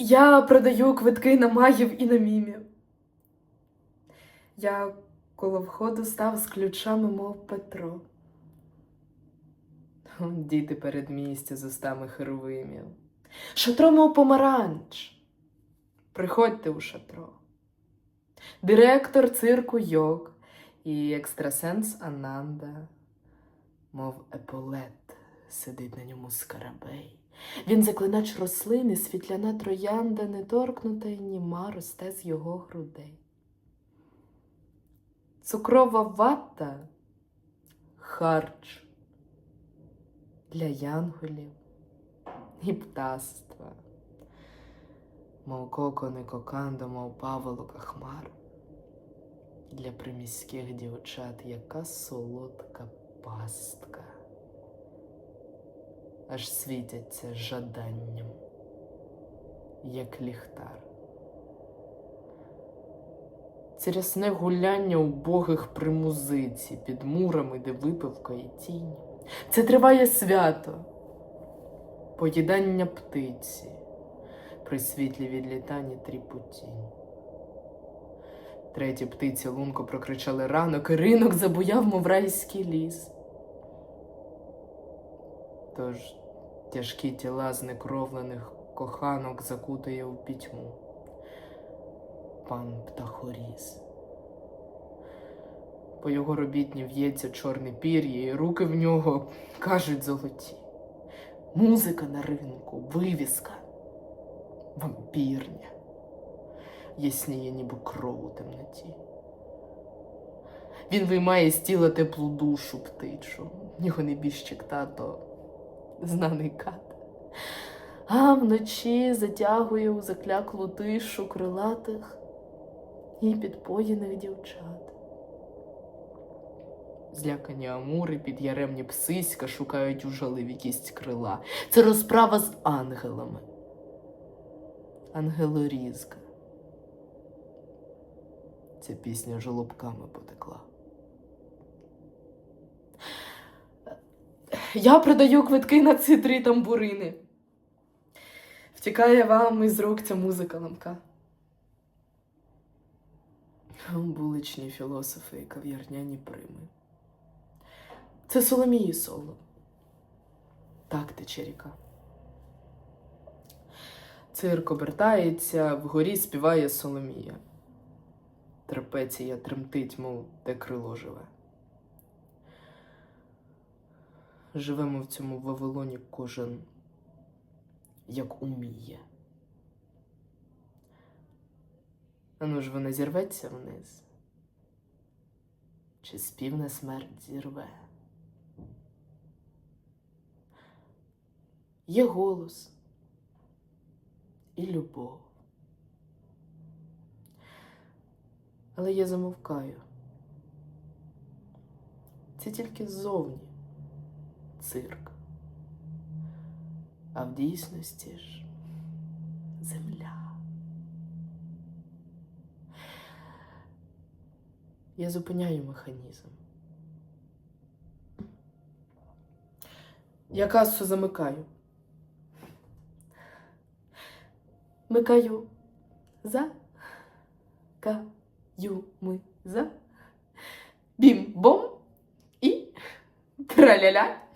Я продаю квитки на магів і на мімів. Я коло входу став з ключами, мов Петро. Діти передмістя з устами херовимів. Шатро, мов помаранч. Приходьте у шатро. Директор цирку Йог і екстрасенс Ананда, мов еполет, сидить на ньому скарабей. Він заклинач рослини, світляна троянда, неторкнута й німа росте з його грудей. Цукрова вата харч для янголів і птаства, мов кокони кокандо, мов паволока хмар. Для приміських дівчат яка солодка пастка аж світяться жаданням, як ліхтар. Це рясне гуляння убогих при музиці, під мурами, де випивка і тінь. Це триває свято, поїдання птиці, при світлі відлітання тріпутінь. Треті птиці лунко прокричали ранок, і ринок забуяв, мов райський ліс. Тож тяжкі тіла знекровлених коханок закутує у пітьму. Пан птахоріз. По його робітні в'ється чорне пір'я, і руки в нього кажуть золоті. Музика на ринку, вивіска, вампірня, ясніє, ніби кров у темноті. Він виймає з тіла теплу душу птичу, його небіжчик тато знаний кат. А вночі затягує у закляклу тишу крилатих і підпоєних дівчат. Злякані амури під яремні псиська шукають у жаливі кість крила. Це розправа з ангелами. Ангелорізка. Ця пісня жолобками потекла. Я продаю квитки на ці три тамбурини. Втікає вам із рук ця музика ламка. Буличні філософи і кав'ярняні прими. Це Соломії соло. Так тече ріка. Цирк обертається, вгорі співає Соломія. Трапеція тремтить, мов те крило живе. Живемо в цьому Вавилоні кожен як уміє. А ну ж вона зірветься вниз, чи спів на смерть зірве. Є голос і любов. Але я замовкаю. Це тільки ззовні цирк. А в дійсності ж земля. Я зупиняю механізм. Я касу замикаю. Микаю за каю ми за бім-бом і траля-ля.